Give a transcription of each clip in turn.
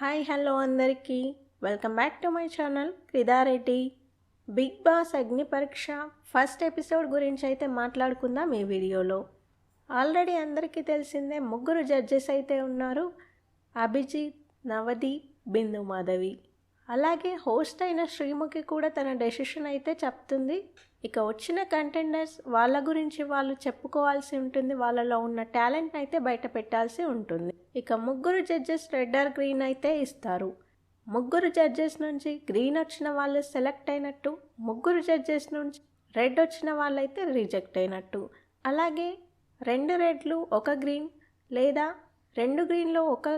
Hi hello అందరికీ. Welcome back to my channel క్రిదారెడ్డి Bigg Boss Agni Pariksha first episode గురించి అయితే మాట్లాడుకుందాం ఈ వీడియోలో. ఆల్రెడీ అందరికీ తెలిసిందే ముగ్గురు జడ్జెస్ అయితే ఉన్నారు. అభిజిత్ నవదీప్ బిందు మాధవి. అలాగే హోస్ట్ అయిన శ్రీముఖి కూడా తన డెసిషన్ అయితే చెప్తుంది. ఇక వచ్చిన కంటెండర్స్ వాళ్ళ గురించి వాళ్ళు చెప్పుకోవాల్సి ఉంటుంది. వాళ్ళలో ఉన్న టాలెంట్ అయితే బయట పెట్టాల్సి ఉంటుంది. ఇక ముగ్గురు జడ్జెస్ రెడ్ ఆర్ గ్రీన్ అయితే ఇస్తారు. ముగ్గురు జడ్జెస్ నుంచి గ్రీన్ వచ్చిన వాళ్ళు సెలెక్ట్ అయినట్టు ముగ్గురు జడ్జెస్ నుంచి రెడ్ వచ్చిన వాళ్ళైతే రిజెక్ట్ అయినట్టు. అలాగే రెండు రెడ్లు ఒక గ్రీన్ లేదా రెండు గ్రీన్లో ఒక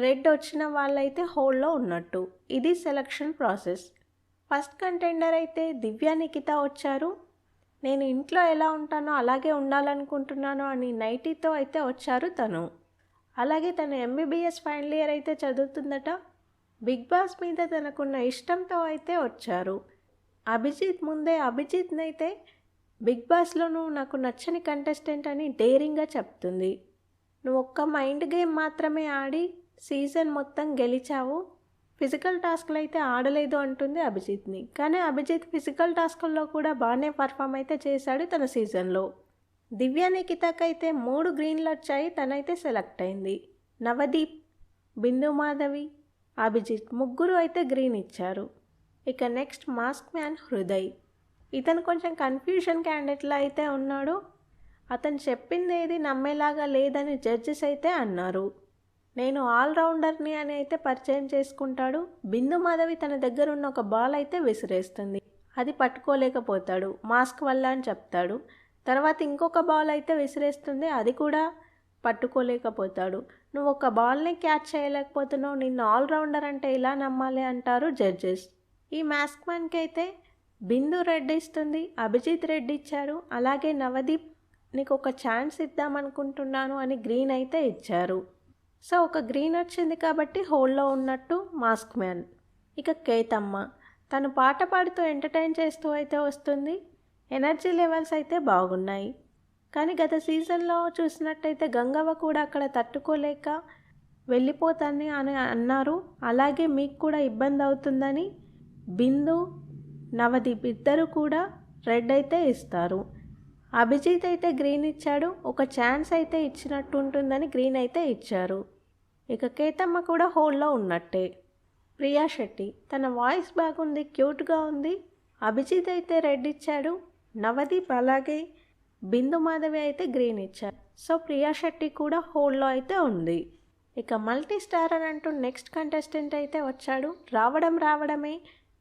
రెడ్ వచ్చిన వాళ్ళైతే హోల్లో ఉన్నట్టు. ఇది సెలక్షన్ ప్రాసెస్. ఫస్ట్ కంటెండర్ అయితే దివ్య నిఖిత వచ్చారు. నేను ఇంట్లో ఎలా ఉంటానో అలాగే ఉండాలనుకుంటున్నాను అని నైటీతో అయితే వచ్చారు తను. అలాగే తను ఎంబీబీఎస్ ఫైనల్ ఇయర్ అయితే చదువుతుందట. బిగ్ బాస్ మీద తనకున్న ఇష్టంతో అయితే వచ్చారు. అభిజిత్ ముందే అభిజిత్ని అయితే బిగ్ బాస్లోనూ నాకు నచ్చని కంటెస్టెంట్ అని డేరింగ్గా చెప్తుంది. నువ్వు ఒక్క మైండ్ గేమ్ మాత్రమే ఆడి సీజన్ మొత్తం గెలిచావు. ఫిజికల్ టాస్క్లు అయితే ఆడలేదు అంటుంది అభిజిత్ని. కానీ అభిజిత్ ఫిజికల్ టాస్కుల్లో కూడా బాగానే పర్ఫామ్ అయితే చేశాడు తన సీజన్లో. దివ్య నిఖితకైతే మూడు గ్రీన్లు వచ్చాయి తనైతే సెలెక్ట్ అయింది. నవదీప్ బిందు మాధవి అభిజిత్ ముగ్గురు అయితే గ్రీన్ ఇచ్చారు. ఇక నెక్స్ట్ మాస్క్ మ్యాన్ హృదయ్. ఇతను కొంచెం కన్ఫ్యూషన్ క్యాండిడేట్లా అయితే ఉన్నాడు. అతను చెప్పింది ఏది నమ్మేలాగా లేదని జడ్జెస్ అయితే అన్నారు. నేను ఆల్రౌండర్ని అని అయితే పరిచయం చేసుకుంటాడు. బిందు మాధవి తన దగ్గర ఉన్న ఒక బాల్ అయితే విసిరేస్తుంది. అది పట్టుకోలేకపోతాడు. మాస్క్ వల్ల అని చెప్తాడు. తర్వాత ఇంకొక బాల్ అయితే విసిరేస్తుంది. అది కూడా పట్టుకోలేకపోతాడు. నువ్వు ఒక బాల్ని క్యాచ్ చేయలేకపోతున్నావు. నిన్ను ఆల్రౌండర్ అంటే ఇలా నమ్మాలి అంటారు జడ్జెస్. ఈ మాస్క్ మ్యాన్కి అయితే బిందు రెడ్ ఇస్తుంది. అభిజిత్ రెడ్ ఇచ్చారు. అలాగే నవదీప్ నీకు ఒక ఛాన్స్ ఇద్దామనుకుంటున్నాను అని గ్రీన్ అయితే ఇచ్చారు. సో ఒక గ్రీన్ వచ్చింది కాబట్టి హోల్లో ఉన్నట్టు మాస్క్ మ్యాన్. ఇక కేతమ్మ తను పాట పాడుతూ ఎంటర్టైన్ చేస్తూ అయితే వస్తుంది. ఎనర్జీ లెవెల్స్ అయితే బాగున్నాయి. కానీ గత సీజన్లో చూసినట్టయితే గంగవ్వ కూడా అక్కడ తట్టుకోలేక వెళ్ళిపోతాను అని అన్నారు. అలాగే మీకు కూడా ఇబ్బంది అవుతుందని బిందు నవదీప్ ఇద్దరు కూడా రెడ్ అయితే ఇస్తారు. అభిజిత్ అయితే గ్రీన్ ఇచ్చాడు. ఒక ఛాన్స్ అయితే ఇచ్చినట్టు ఉంటుందని గ్రీన్ అయితే ఇచ్చారు. ఇక కేతమ్మ కూడా హోల్లో ఉన్నట్టే. ప్రియా శెట్టి తన వాయిస్ బాగుంది క్యూట్గా ఉంది. అభిజిత్ అయితే రెడ్ ఇచ్చాడు నవదీప్ అలాగే బిందు మాధవి అయితే గ్రీన్ ఇచ్చారు. సో ప్రియా శెట్టి కూడా హోల్లో అయితే ఉంది. ఇక మల్టీ స్టార్ అని అంటూ నెక్స్ట్ కంటెస్టెంట్ అయితే వచ్చాడు. రావడం రావడమే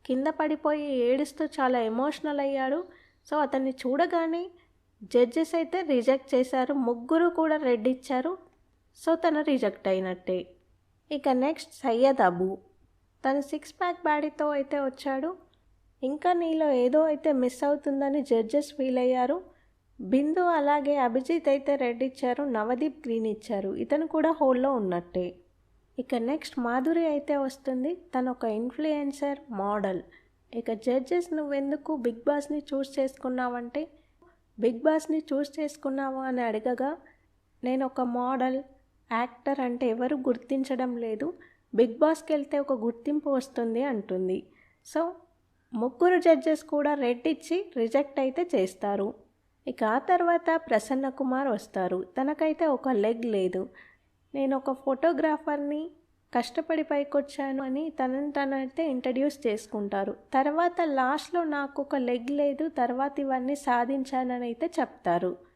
కింద పడిపోయి ఏడుస్తూ చాలా ఎమోషనల్ అయ్యాడు. సో అతన్ని చూడగానే జడ్జెస్ అయితే రిజెక్ట్ చేశారు. ముగ్గురు కూడా రెడ్ ఇచ్చారు. సో తను రిజెక్ట్ అయినట్టే. ఇక నెక్స్ట్ సయ్యద్ అబు. తను సిక్స్ ప్యాక్ బాడీతో అయితే వచ్చాడు. ఇంకా నీలో ఏదో అయితే మిస్ అవుతుందని జడ్జెస్ ఫీల్ అయ్యారు బిందు అలాగే అభిజిత్ అయితే రెడ్ ఇచ్చారు నవదీప్ గ్రీన్ ఇచ్చారు. ఇతను కూడా హోల్లో ఉన్నట్టే. ఇక నెక్స్ట్ మాధురి అయితే వస్తుంది. తను ఒక ఇన్ఫ్లుయెన్సర్ మోడల్. ఇక జడ్జెస్ నువ్వెందుకు బిగ్ బాస్ని చూస్ చేసుకున్నావంటే? బిగ్ బాస్ని చూస్ చేసుకున్నావు అని అడగగా నేను ఒక మోడల్ యాక్టర్ అంటే ఎవరు గుర్తించడం లేదు. బిగ్ బాస్కి వెళ్తే ఒక గుర్తింపు వస్తుంది అంటుంది. సో ముగ్గురు జడ్జెస్ కూడా రెడ్ ఇచ్చి రిజెక్ట్ అయితే చేస్తారు. ఇక ఆ తర్వాత ప్రసన్న కుమార్ వస్తారు. తనకైతే ఒక లెగ్ లేదు. నేను ఒక ఫోటోగ్రాఫర్ని కష్టపడి పైకొచ్చాను అని తనని తనైతే ఇంట్రడ్యూస్ చేసుకుంటారు. తర్వాత లాస్ట్లో నాకు ఒక లెగ్ లేదు. తర్వాత ఇవన్నీ సాధించానని అయితే చెప్తారు.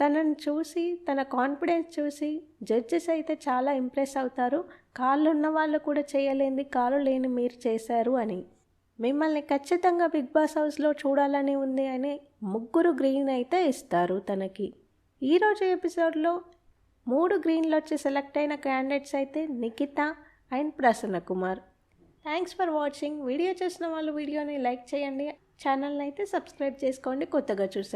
తనను చూసి తన కాన్ఫిడెన్స్ చూసి జడ్జెస్ అయితే చాలా ఇంప్రెస్ అవుతారు. కాళ్ళు ఉన్న వాళ్ళు కూడా చేయలేంది కాళ్ళు లేని మీరు చేశారు అని. మిమ్మల్ని ఖచ్చితంగా బిగ్ బాస్ హౌస్లో చూడాలని ఉంది అని ముగ్గురు గ్రీన్ అయితే ఇస్తారు తనకి. ఈరోజు ఎపిసోడ్లో మూడు గ్రీన్లు వచ్చి సెలెక్ట్ అయిన క్యాండిడేట్స్ అయితే Nikhita and Prasanna Kumar. Thanks for watching video చూసిన వాళ్ళు వీడియోని లైక్ చేయండి. ఛానల్ని అయితే సబ్స్క్రైబ్ చేసుకోండి. కొత్తగా చూసే